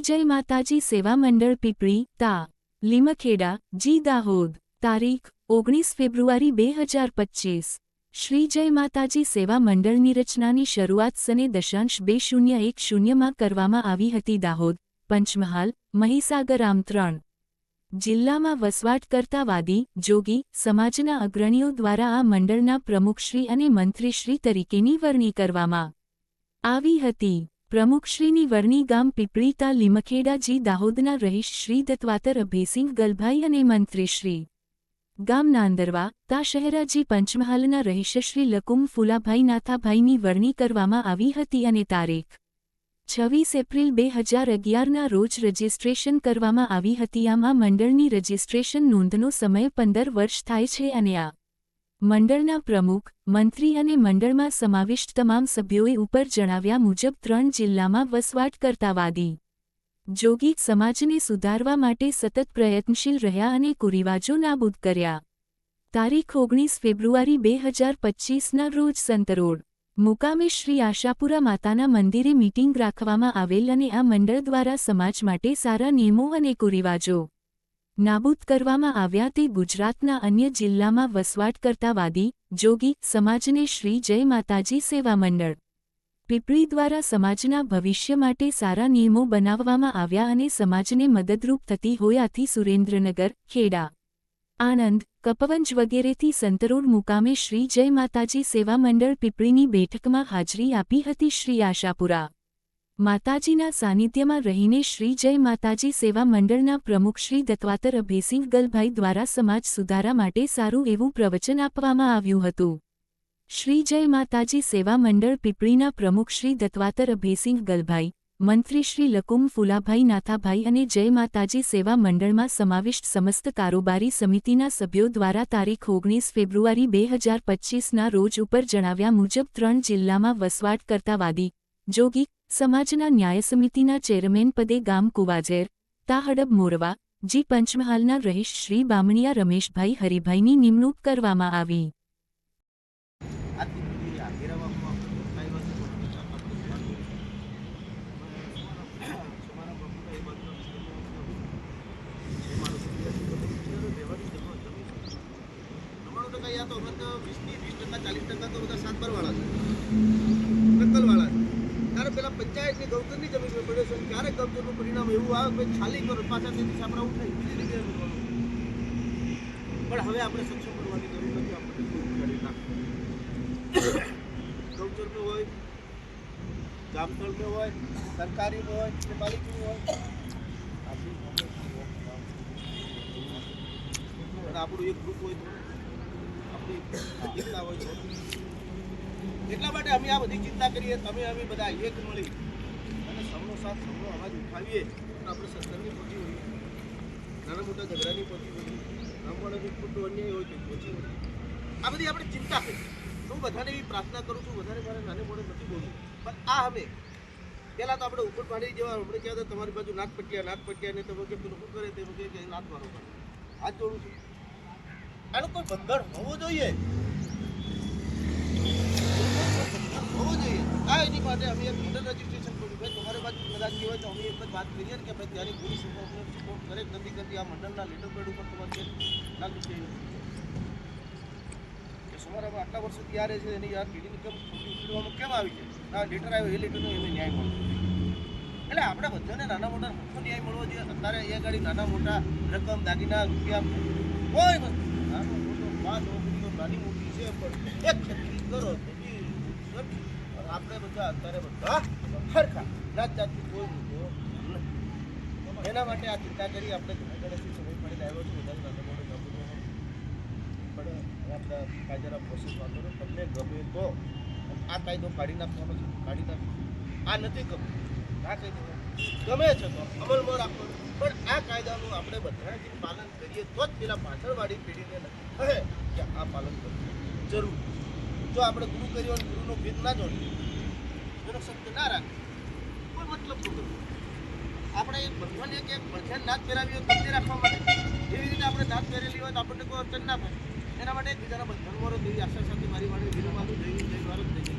જય માતાજી સેવા મંડળ પીપળી, તા, લીમખેડા, જી દાહોદ, તારીખ, ઓગણીસ ફેબ્રુઆરી બે હજાર પચ્ચીસ શ્રી જય માતાજી સેવા મંડળની રચનાની શરૂઆત સને દશાંશ બે શૂન્ય એક શૂન્યમાં કરવામાં આવી હતી દાહોદ, પંચમહાલ, મહીસાગર આમ ત્રણ. જિલ્લામાં વસવાટ કરતા વાદી, જોગી, સમાજના અગ્રણીઓ દ્વારા આ મંડળના પ્રમુખશ્રી અને મંત્રીશ્રી તરીકેની વરણી કરવામાં આવી હતી. પ્રમુખશ્રીની વરણી ગામ પીપળીતા લીમખેડાજી દાહોદના રહીશ શ્રી દત્વાતર અભયસિંહ ગલભાઈ અને મંત્રીશ્રી. ગામ નાંદરવા, તા શહેરાજી પંચમહાલના રહીશશ્રી લકુમ ફુલાભાઈ નાથાભાઈની વરણી કરવામાં આવી હતી અને તારીખ છવ્વીસ એપ્રિલ બે હજાર અગિયારના રોજ રજિસ્ટ્રેશન કરવામાં આવી હતી. આમાં મંડળની રજિસ્ટ્રેશન નોંધનો સમય પંદર વર્ષ થાય છે અને આ મંડળના પ્રમુખ, મંત્રી અને મંડળમાં સમાવિષ્ટ તમામ સભ્યોએ ઉપર જણાવ્યા મુજબ ત્રણ જિલ્લામાં વસવાટ કરતા વાદી જોગી સમાજને સુધારવા માટે સતત પ્રયત્નશીલ રહ્યા અને કુરિવાજો નાબૂદ કર્યા. તારીખ ઓગણીસ ફેબ્રુઆરી બે હજાર પચ્ચીસના રોજ સંતરોડ મુકામે શ્રી આશાપુરા માતાના મંદિરે મીટિંગ રાખવામાં આવેલ અને આ મંડળ દ્વારા સમાજ માટે સારા નિયમો અને કુરિવાજો નાબૂદ કરવામાં આવ્યા તે ગુજરાતના અન્ય જિલ્લામાં વસવાટ કરતા જોગી, સમાજને શ્રી જય માતાજી સેવા મંડળ પીપળી દ્વારા સમાજના ભવિષ્ય માટે સારા નિયમો બનાવવામાં આવ્યા અને સમાજને મદદરૂપ થતી હોયાથી સુરેન્દ્રનગર, ખેડા. આનંદ કપવંજ વગેરેથી સંતરોડ મુકામે શ્રી જય માતાજી સેવા મંડળ પીપળીની બેઠકમાં હાજરી આપી હતી શ્રી આશાપુરા. માતાજીના સાનિધ્યમાં રહીને શ્રી જય માતાજી સેવા મંડળના પ્રમુખ શ્રી દત્વાતર અભેસિંહ ગલભાઈ દ્વારા સમાજ સુધારા માટે સારું એવું પ્રવચન આપવામાં આવ્યું હતું. શ્રી જય માતાજી સેવા મંડળ પીપળીના પ્રમુખ શ્રી દત્વાતર અભેસિંહ ગલભાઈ, મંત્રી શ્રી લકુમ ફુલાભાઈ નાથાભાઈ અને જય માતાજી સેવા મંડળમાં સમાવિષ્ટ સમસ્ત કારોબારી સમિતિના સભ્યો દ્વારા તારીખ ઓગણીસ ફેબ્રુઆરી બે હજાર પચ્ચીસના રોજ ઉપર જણાવ્યા મુજબ ત્રણ જિલ્લામાં વસવાટ કરતા વાદી જોગી સમાજના ન્યાય સમિતિના ચેરમેન પદે ગામ કુવાજેર, તાહડબ મોરવા, જી પંચમહાલના રહીશ શ્રી બામણિયા રમેશભાઈ હરિભાઈની નિમણૂક કરવામાં આવી. પંચાયતની ગૌચરની જમીન પડ્યો છે ક્યારે ગૌચરનું પરિણામ એવું આવે કે ખાલી કરો, પાછા આપણે થાય. બીજી જગ્યાએ મૂકવાનું. પણ હવે આપણે સક્ષમ કરવાની જરૂર નથી આપણે નાખ હોય જામતળનું હોય, સરકારીનું હોય, કે પાલિકાનું હોય? આપણું એક ગ્રુપ હોય તો આપણી હોય છે. એટલા માટે અમે આ બધી ચિંતા કરીએ તમે અમે બધા એક મળી અને સૌનો સાથ સૌનો અવાજ ઉઠાવીએ તો આપણે સત્તરની પહોંચી હોઈએ. નાના મોટા ઝઘડાની પહોંચી હોઈએ. મોટા ખોટું અન્યાય હોય તો પહોંચી હોય. આ બધી આપણે ચિંતા કરી હું બધાને એવી પ્રાર્થના કરું છું વધારે મારે નાને મોડે નથી બોલવું. પણ આ અમે. પહેલાં તો આપણે ઉપર પાડી જેવા હમણાં કહેતા હતા, તમારી બાજુ નાક પટ્યા નાક પટ્યા ને તમે કે પેલું શું કરે તે કે નાક મારો હાથ જોડું છું. આનું કોઈ બંધન હોવું જોઈએ. હોવું જોઈએ. આ એની માટે અમે એક મોડલ રજીસ્ટ્રેશન ભાઈ, તમારી બાજુ કદાચ હોય તો અમે એક વાત કરીએ કે ભાઈ, ત્યારે પોલીસ સપોર્ટ કરે નથી કરતી આ મંડળના લીડર પેડ ઉપર તમારે લાગુ થઈ સુમારામાં આટલા વર્ષોથી ત્યારે છે, એની યાર પેઢીની કેમ ખોટી ઉકેલવામાં છે? આ લેટર આવ્યો, એ લેટરનો એમને ન્યાય મળવો એટલે આપણે બધાને નાના મોટા મોટો ન્યાય મળવો જોઈએ. અત્યારે અહીંયા ગાડી નાના મોટા રકમ, દાગીના, રૂપિયા, કોઈ વસ્તુ નાનો મોટો નાની મોટી છે, પણ એક ખેતી કરો આપણે બધા અત્યારે બધા સરખા જાત જાતથી કોઈ મૂકો એના માટે આ ચિંતા કરી આપણે ગણેશથી સમય પડી લાવ્યો છું. બધા પણ આપણે કાયદાના પ્રોસેસમાં કરો તમને ગમે તો આ કાયદો કાઢી નાખવાનો છે. કાઢી નાખ આ નથી ગમતું. આ કાયદો ગમે છે તો અમલમાં રાખો. પણ આ કાયદાનું આપણે બધાથી પાલન કરીએ તો જ પેલા પાછળવાળી પેઢીને કહે કે આ પાલન કરવું. જરૂર. જો આપણે ગુરુ કર્યો અને ગુરુનો ભેદ ના જોડીએ, એનો શબ્દ ના રાખે. કોઈ મતલબ નથી આપણે એ ભગવાન એક એક ભજન નાદ પહેરાવી હોય બંને રાખવા માટે. જેવી રીતે આપણે નાદ પહેરેલી હોય તો આપણને કોઈ અડચણ ના થાય. એના માટે એકબીજાના બંધન વાળો દેવી આશા સાથે મારી વાળી વિનોદ જય જય ભારત જય